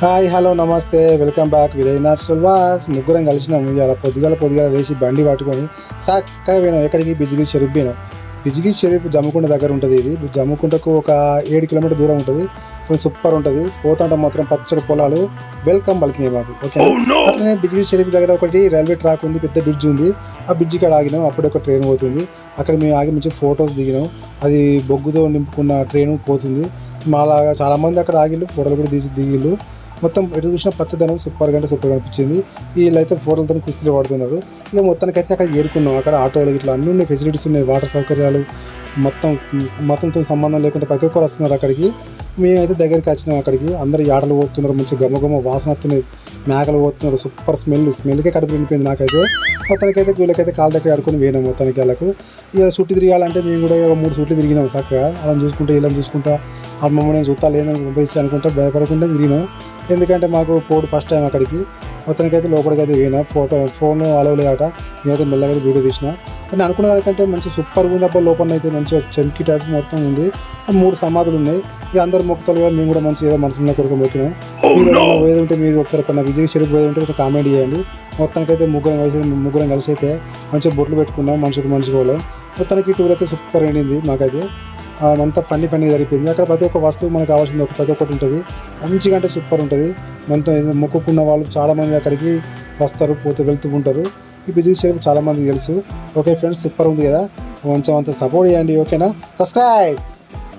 Hi hello నమస్తే. Welcome back village natural walks ముగ్గురం కలిసినాము ఇలా పొద్దుగాల పొద్దుగాల వేసి బండి పట్టుకొని చక్కగా పోయినాం. ఎక్కడికి? బిజిగి షరీఫ్ పోయినాం. బిజిగి షరీఫ్ జమ్ముకుంట దగ్గర ఉంటుంది ఇది. జమ్ముకుంటకు ఒక ఏడు కిలోమీటర్ దూరం ఉంటుంది. కొంచెం సూపర్ ఉంటుంది. పోతుంటే మాత్రం పచ్చడి పొలాలు. వెల్కమ్ పలికినాయి మాకు ఓకే అట్లనే బిజిగి షరీఫ్ దగ్గర ఒకటి రైల్వే ట్రాక్ ఉంది. పెద్ద బ్రిడ్జ్ ఉంది. ఆ బ్రిడ్జ్ కాడ ఆగినాం. అప్పుడే ఒక ట్రైన్ పోతుంది. అక్కడ మేము ఆగి మంచి ఫొటోస్ దిగినాం. అది బొగ్గుతో నింపుకున్న ట్రైన్ పోతుంది. మాలాగా చాలా మంది అక్కడ ఆగిళ్ళు. ఫోటోలు కూడా తీసి దిగిళ్ళు. మొత్తం ఎటు చూసిన పచ్చదనం సూపర్ అంటే సూపర్ అనిపించింది. వీళ్ళైతే ఫోటోలతో కుస్తీలు పడుతున్నారు ఇక మొత్తానికి అయితే అక్కడ చేరుకున్నాం అక్కడ ఆటోలు ఇట్లా అన్ని ఉన్నాయి. ఫెసిలిటీస్ ఉన్నాయి. వాటర్ సౌకర్యాలు మొత్తం మతంతో సంబంధం లేకుండా ప్రతి ఒక్కరు వస్తున్నారు అక్కడికి. మేమైతే దగ్గరికి వచ్చినాం అక్కడికి. అందరు ఆటలు పోతున్నారు మంచి గమగమ వాసన వస్తున్నాయి మేకలు పోతున్నారు సూపర్ స్మెల్ స్మెల్కే కడుపు నిండిపోయింది నాకైతే. మొత్తానికి అయితే వీళ్ళకైతే కాళ్ళ దగ్గర ఆడుకొని పోయినాం మొత్తానికి వాళ్ళకు ఇక చుట్టి తిరగాలంటే మేము కూడా ఒక మూడు చుట్లు తిరిగినాం చక్కగా. అలా చూసుకుంటా ఇలా చూసుకుంటా. ఆ మమ్మల్ని చూస్తా లేదని పంపిస్తే అనుకుంటా భయపడకుండా తిరిగినాం. ఎందుకంటే మాకు పోడు ఫస్ట్ టైం అక్కడికి. మొత్తానికి అయితే లోపలికి అయితే పోయినా. ఫోటో ఫోన్ అలవలేదట నేనైతే మెల్లగా అయితే వీడియో తీసిన. కానీ అనుకున్న దానికంటే మంచి సూపర్గా ఉంది. అప్పుడు లోపల అయితే మంచిగా చెంకి టైప్ మొత్తం ఉంది. మూడు సమాధులు ఉన్నాయి. ఇక అందరు మొక్కుతారు కదా మేము కూడా మంచి ఏదో మనసులో కొరకు మొక్కినాం మీరు ఏమైనా పోయేది ఉంటే మీరు ఒకసారి ఎక్కడ విజయ్ షరీఫ్ పోయేది ఉంటే కామెంట్ చేయండి. మొత్తానికి అయితే ముగ్గురం కలిసి ముగ్గురం కలిసి అయితే మంచిగా బొట్లు పెట్టుకున్నాం. మనిషికి మనిషి కూడా మొత్తానికి టూర్ అయితే సూపర్ అయింది మాకైతే. అంతా ఫన్నీ ఫన్నీ జరిగిపోయింది. అక్కడ ప్రతి ఒక్క వస్తువు మనకు కావాల్సింది ఒక ప్రతి ఒక్కటి ఉంటుంది. మంచిగా అంటే సూపర్ ఉంటుంది. మనతో మొక్కుకున్న వాళ్ళు చాలామంది అక్కడికి వస్తారు పోతే వెళ్తూ ఉంటారు. ఈ బిజినెస్ చేయడం చాలామంది తెలుసు. ఓకే ఫ్రెండ్స్ సూపర్ ఉంది కదా? కొంచెం అంత సపోర్ట్ చేయండి ఓకేనా? సబ్స్క్రైబ్